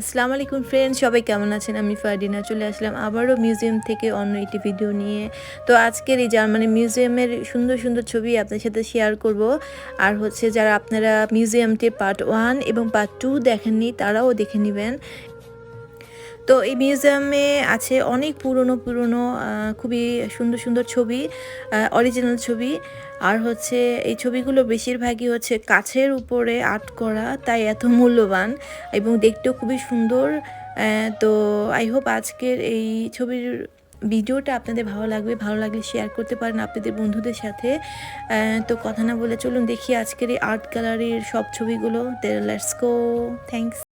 আসসালামু আলাইকুম ফ্রেন্ডস সবাই কেমন আছেন? আমি ফারদিনা, চলে আসলাম আবারও মিউজিয়াম থেকে অন্য একটি ভিডিও নিয়ে। তো আজকের এই জার্মানি মিউজিয়ামের সুন্দর সুন্দর ছবি আপনার সাথে শেয়ার করব। আর হচ্ছে যারা আপনারা মিউজিয়ামটি পার্ট ওয়ান এবং পার্ট টু দেখেননি, তারাও দেখে নেবেন। তো এই মিউজিয়ামে আছে অনেক পুরনো পুরনো খুবই সুন্দর সুন্দর ছবি অরিজিনাল ছবি। আর হচ্ছে এই ছবিগুলো বেশিরভাগই হচ্ছে কাছের উপরে আর্ট করা, তাই এত মূল্যবান এবং দেখতেও খুবই সুন্দর। তো আই হোপ আজকের এই ছবির ভিডিওটা আপনাদের ভালো লাগবে। ভালো লাগলে শেয়ার করতে পারেন আপনাদের বন্ধুদের সাথে। তো কথা না বলে চলুন দেখি আজকের এই আর্ট গ্যালারির সব ছবিগুলো। Let's go thanks